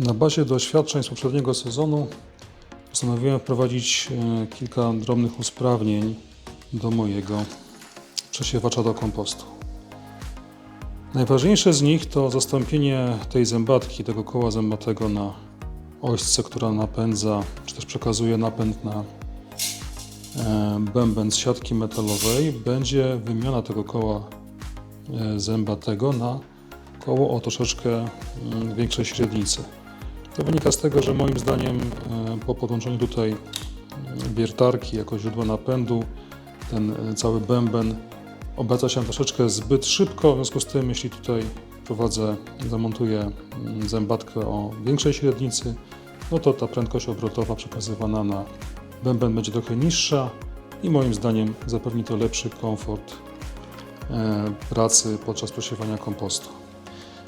Na bazie doświadczeń z poprzedniego sezonu postanowiłem wprowadzić e, kilka drobnych usprawnień do mojego przesiewacza do kompostu. Najważniejsze z nich to zastąpienie tej zębatki, tego koła zębatego na ośce, która napędza, czy też przekazuje napęd na e, bęben z siatki metalowej. Będzie wymiana tego koła e, zębatego na koło o troszeczkę większej średnicy. To wynika z tego, że moim zdaniem e, po podłączeniu tutaj wiertarki jako źródła napędu ten e, cały bęben obraca się troszeczkę zbyt szybko, w związku z tym jeśli tutaj prowadzę, zamontuję mm, zębatkę o większej średnicy, no to ta prędkość obrotowa przekazywana na bęben będzie trochę niższa i moim zdaniem zapewni to lepszy komfort e, pracy podczas przesiewania kompostu.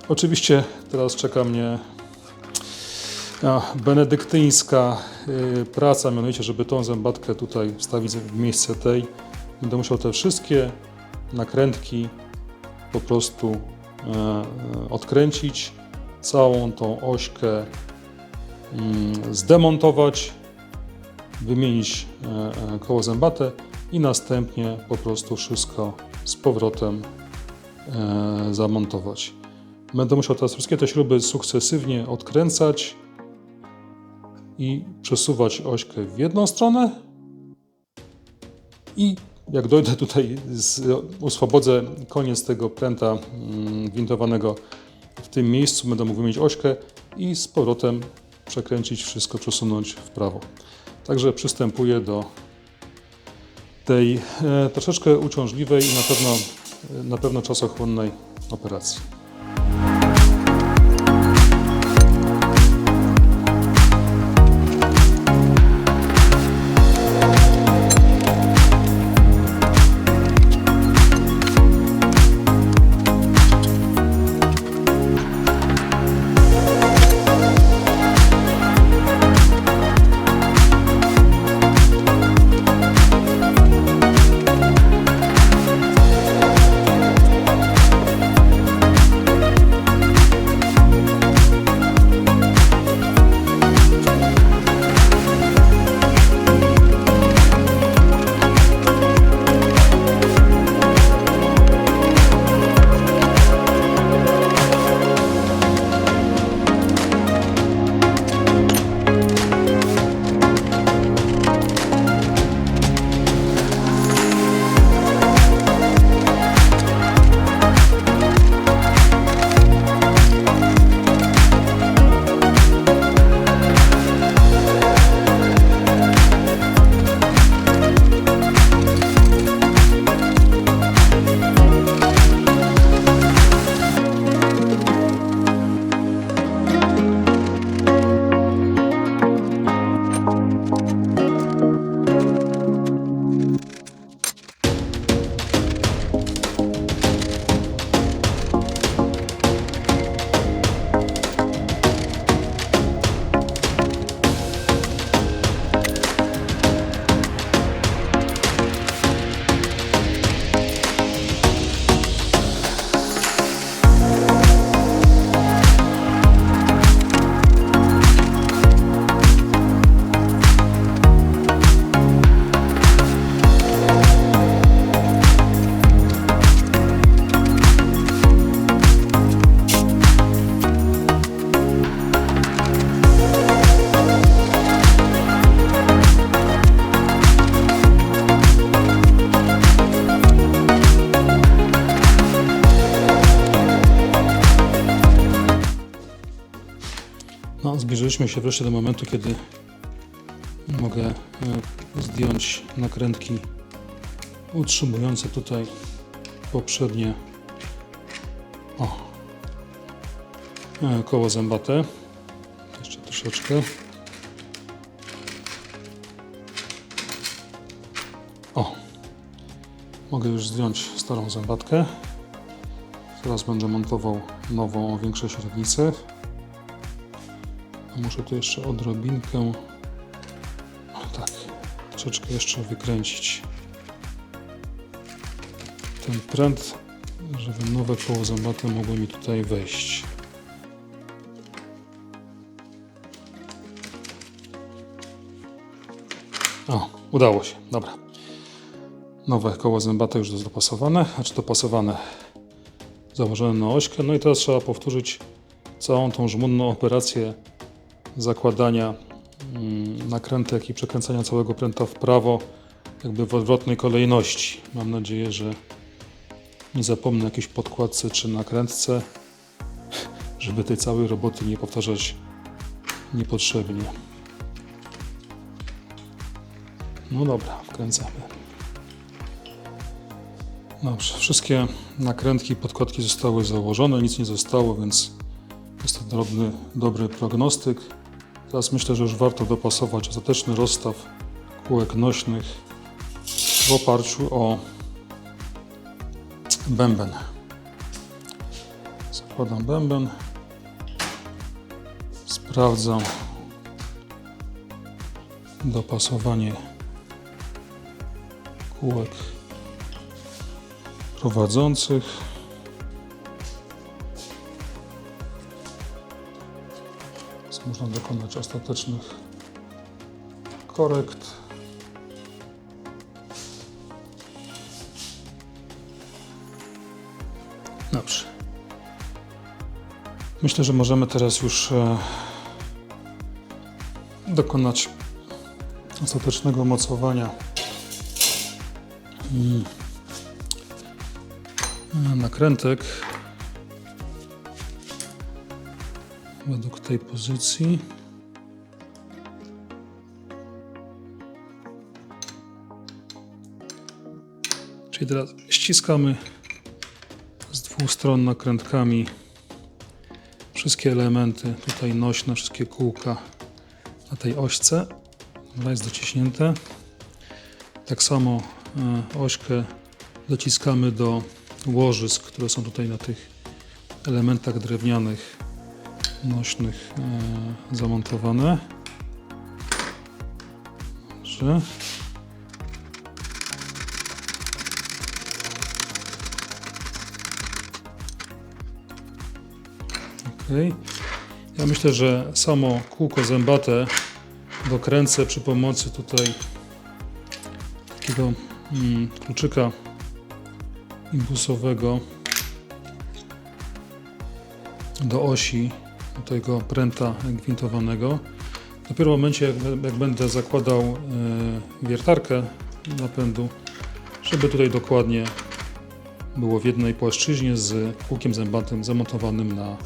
Oczywiście teraz czeka mnie benedyktyńska y, praca, mianowicie, żeby tą zębatkę tutaj wstawić w miejsce tej, będę musiał te wszystkie nakrętki po prostu e, odkręcić, całą tą ośkę mm, zdemontować, wymienić e, e, koło zębate i następnie po prostu wszystko z powrotem zamontować. Będę musiał teraz wszystkie te śruby sukcesywnie odkręcać i przesuwać ośkę w jedną stronę i jak dojdę tutaj, z, uswobodzę koniec tego pręta mm, gwintowanego w tym miejscu, będę mógł wymienić ośkę i z powrotem przekręcić wszystko, przesunąć w prawo. Także przystępuję do tej e, troszeczkę uciążliwej i na pewno, na pewno czasochłonnej operacji. Zbliżyliśmy się wreszcie do momentu, kiedy mogę e, zdjąć nakrętki utrzymujące tutaj poprzednie o, e, koło zębate. Jeszcze troszeczkę. O, mogę już zdjąć starą zębatkę. Teraz będę montował nową o większej średnicy muszę tu jeszcze odrobinkę, o tak, troszeczkę jeszcze wykręcić ten pręt, żeby nowe koło zębate mogło mi tutaj wejść. O, udało się, dobra. Nowe koło zębate już jest dopasowane, znaczy dopasowane, założone na ośkę. No i teraz trzeba powtórzyć całą tą żmudną operację zakładania mm, nakrętek i przekręcania całego pręta w prawo, jakby w odwrotnej kolejności. Mam nadzieję, że nie zapomnę jakiejś podkładce czy nakrętce, żeby tej całej roboty nie powtarzać niepotrzebnie. No dobra, wkręcamy. Dobrze, wszystkie nakrętki i podkładki zostały założone, nic nie zostało, więc drobny, dobry prognostyk. Teraz myślę, że już warto dopasować ostateczny rozstaw kółek nośnych w oparciu o bęben. Zakładam bęben. Sprawdzam dopasowanie kółek prowadzących. Można dokonać ostatecznych korekt. Dobrze. Myślę, że możemy teraz już e, dokonać ostatecznego mocowania mm, nakrętek według tej pozycji. Czyli teraz ściskamy z dwóch stron nakrętkami wszystkie elementy tutaj nośne, wszystkie kółka na tej ośce. Dobra, jest dociśnięte. Tak samo e, ośkę dociskamy do łożysk, które są tutaj na tych elementach drewnianych nośnych e, zamontowane. Dobrze. Ok. Ja myślę, że samo kółko zębate dokręcę przy pomocy tutaj takiego mm, kluczyka impulsowego do osi tego pręta gwintowanego. Dopiero w momencie, jak, jak będę zakładał e, wiertarkę napędu, żeby tutaj dokładnie było w jednej płaszczyźnie z kółkiem zębatym zamontowanym na,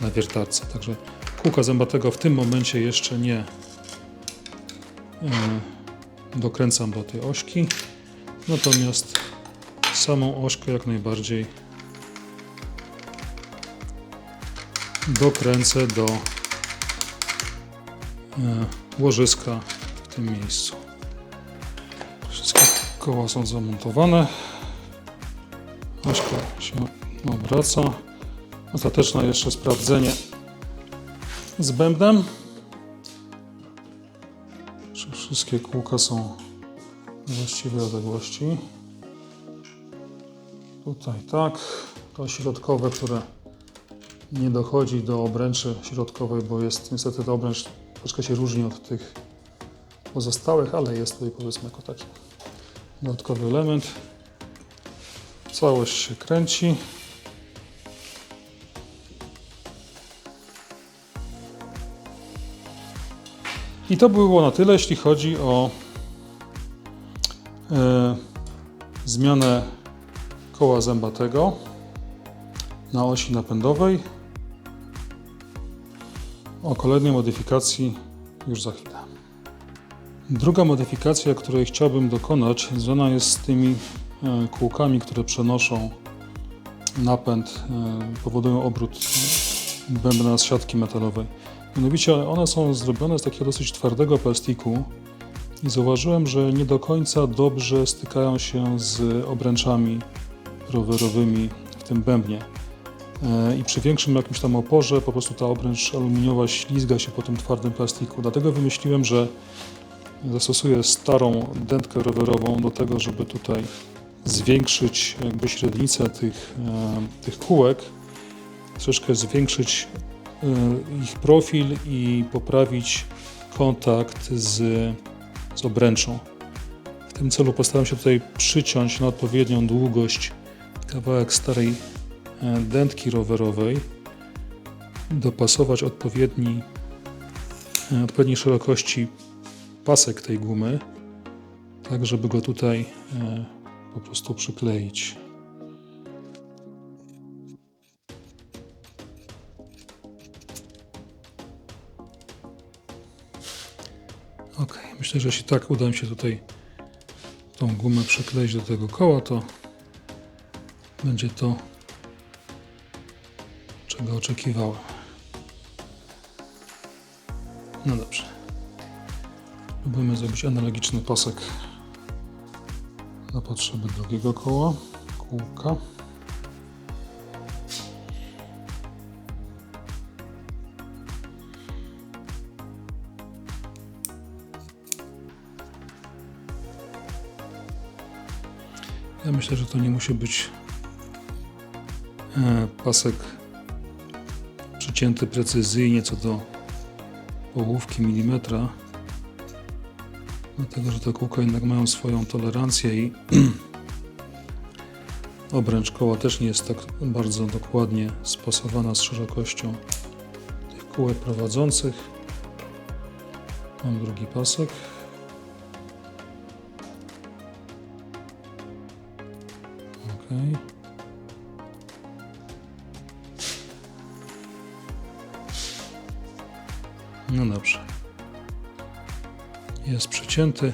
na wiertarce. Także kółka zębatego w tym momencie jeszcze nie e, dokręcam do tej ośki, natomiast samą ośkę jak najbardziej dokręcę do e, łożyska w tym miejscu. Wszystkie koła są zamontowane. Ośka się obraca. Ostateczne jeszcze sprawdzenie z bębnem. Czy wszystkie kółka są właściwej odległości. Tutaj tak. To środkowe, które nie dochodzi do obręczy środkowej, bo jest niestety ta obręcz troszkę się różni od tych pozostałych, ale jest tutaj powiedzmy jako taki dodatkowy element. Całość się kręci. I to było na tyle, jeśli chodzi o e, zmianę koła zębatego na osi napędowej. O kolejnej modyfikacji już za chwilę. Druga modyfikacja, której chciałbym dokonać, związana jest z tymi e, kółkami, które przenoszą napęd, e, powodują obrót bębna z siatki metalowej. Mianowicie one są zrobione z takiego dosyć twardego plastiku i zauważyłem, że nie do końca dobrze stykają się z obręczami rowerowymi w tym bębnie. E, I przy większym jakimś tam oporze po prostu ta obręcz aluminiowa ślizga się po tym twardym plastiku. Dlatego wymyśliłem, że zastosuję starą dętkę rowerową do tego, żeby tutaj zwiększyć jakby średnicę tych, e, tych kółek, troszeczkę zwiększyć e, ich profil i poprawić kontakt z z obręczą. W tym celu postaram się tutaj przyciąć na odpowiednią długość kawałek starej dętki rowerowej, dopasować odpowiedni, e, odpowiedniej szerokości pasek tej gumy, tak żeby go tutaj e, po prostu przykleić. Ok, myślę, że jeśli tak uda mi się tutaj tą gumę przykleić do tego koła, to będzie to, czego. No dobrze. Próbujemy zrobić analogiczny pasek na potrzeby drugiego koła, kółka. Ja myślę, że to nie musi być e, pasek precyzyjnie co do połówki milimetra, dlatego że te kółka jednak mają swoją tolerancję i obręcz koła też nie jest tak bardzo dokładnie spasowana z szerokością tych kółek prowadzących. Mam drugi pasek. Ok. No dobrze. Jest przecięty.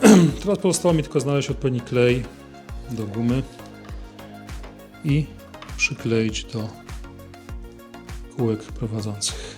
Teraz pozostało mi tylko znaleźć odpowiedni klej do gumy i przykleić do kółek prowadzących.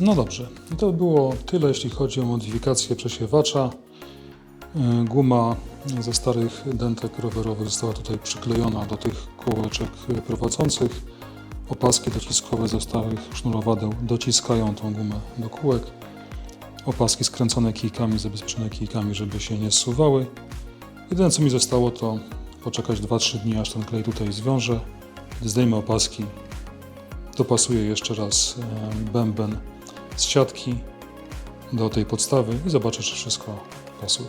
No dobrze, i to było tyle, jeśli chodzi o modyfikację przesiewacza. Yy, Guma ze starych dentek rowerowych została tutaj przyklejona do tych kółeczek prowadzących. Opaski dociskowe ze starych sznurowadeł dociskają tą gumę do kółek. Opaski skręcone kijkami, zabezpieczone kijkami, żeby się nie zsuwały. Jedyne co mi zostało to poczekać 2-3 dni, aż ten klej tutaj zwiąże. Zdejmę opaski, dopasuję jeszcze raz e, bęben z siatki do tej podstawy i zobaczę, czy wszystko pasuje.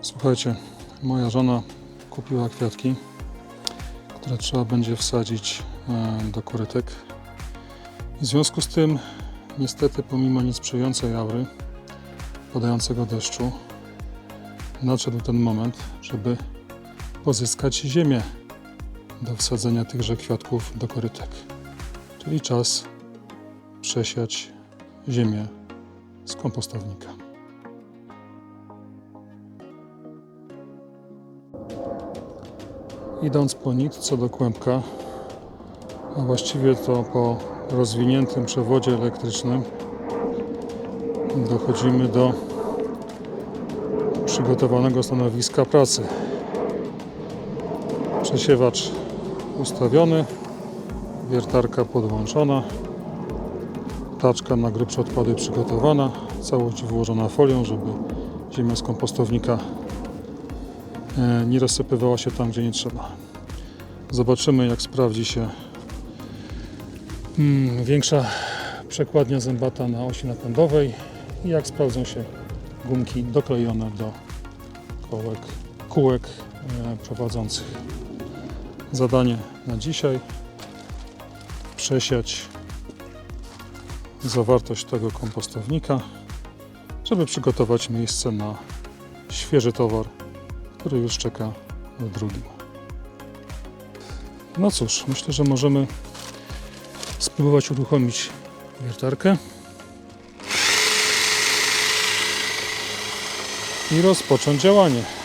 Słuchajcie, moja żona kupiła kwiatki, które trzeba będzie wsadzić e, do korytek. W związku z tym, niestety, pomimo niesprzyjającej aury, padającego deszczu, nadszedł ten moment, żeby pozyskać ziemię do wsadzenia tychże kwiatków do korytek. Czyli czas przesiać ziemię z kompostownika. Idąc po nitce do kłębka, a właściwie to po rozwiniętym przewodzie elektrycznym, dochodzimy do przygotowanego stanowiska pracy. Przesiewacz ustawiony, wiertarka podłączona, taczka na grubsze odpady przygotowana, całość wyłożona folią, żeby ziemia z kompostownika e, nie rozsypywała się tam, gdzie nie trzeba. Zobaczymy, jak sprawdzi się mm, większa przekładnia zębata na osi napędowej i jak sprawdzą się gumki doklejone do kołek, kółek e, prowadzących. Zadanie na dzisiaj przesiać zawartość tego kompostownika, żeby przygotować miejsce na świeży towar, który już czeka w drugim. No cóż, myślę, że możemy spróbować uruchomić wiertarkę i rozpocząć działanie.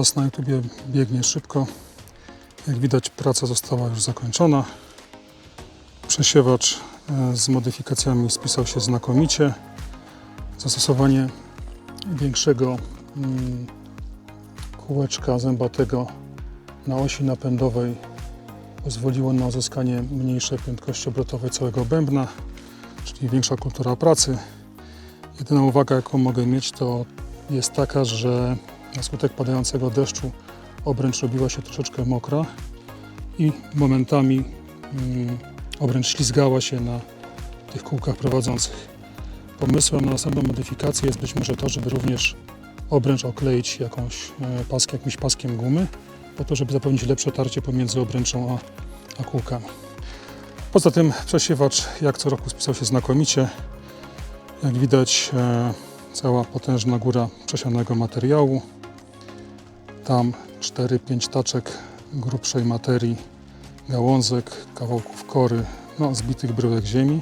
Czas na YouTubie biegnie szybko. Jak widać, praca została już zakończona. Przesiewacz e, z modyfikacjami spisał się znakomicie. Zastosowanie większego mm, kółeczka zębatego na osi napędowej pozwoliło na uzyskanie mniejszej prędkości obrotowej całego bębna, czyli większa kultura pracy. Jedyna uwaga, jaką mogę mieć, to jest taka, że na skutek padającego deszczu obręcz robiła się troszeczkę mokra i momentami mm, obręcz ślizgała się na tych kółkach prowadzących. Pomysłem na następną modyfikację jest być może to, żeby również obręcz okleić jakąś e, pask, jakimś paskiem gumy, po to, żeby zapewnić lepsze tarcie pomiędzy obręczą a, a kółkami. Poza tym przesiewacz jak co roku spisał się znakomicie. Jak widać e, cała potężna góra przesianego materiału. Tam 4-5 taczek grubszej materii, gałązek, kawałków kory, no, zbitych bryłek ziemi.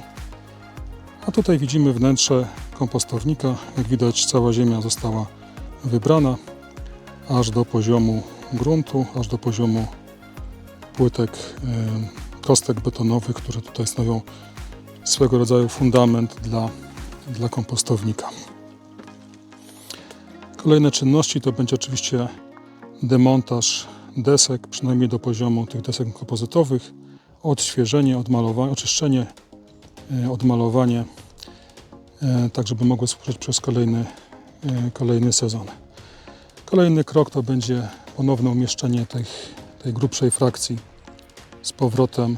A tutaj widzimy wnętrze kompostownika. Jak widać cała ziemia została wybrana aż do poziomu gruntu, aż do poziomu płytek, e, kostek betonowych, które tutaj stanowią swego rodzaju fundament dla, dla kompostownika. Kolejne czynności to będzie oczywiście demontaż desek, przynajmniej do poziomu tych desek kompozytowych, odświeżenie, odmalowanie, oczyszczenie, e, odmalowanie, e, tak żeby mogły służyć przez kolejny, e, kolejny sezon. Kolejny krok to będzie ponowne umieszczenie tych, tej grubszej frakcji z powrotem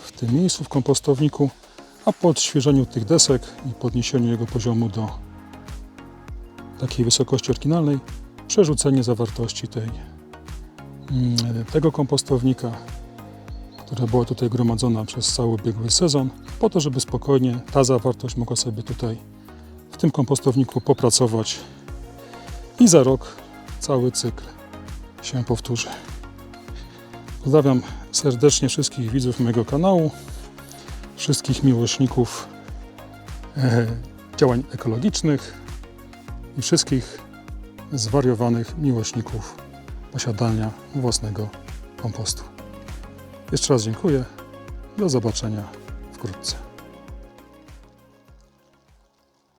w tym miejscu, w kompostowniku, a po odświeżeniu tych desek i podniesieniu jego poziomu do takiej wysokości oryginalnej, przerzucenie zawartości tej, mm, tego kompostownika, która była tutaj gromadzona przez cały ubiegły sezon, po to, żeby spokojnie ta zawartość mogła sobie tutaj w tym kompostowniku popracować i za rok cały cykl się powtórzy. Pozdrawiam serdecznie wszystkich widzów mojego kanału, wszystkich miłośników e, działań ekologicznych i wszystkich zwariowanych miłośników posiadania własnego kompostu. Jeszcze raz dziękuję. Do zobaczenia wkrótce.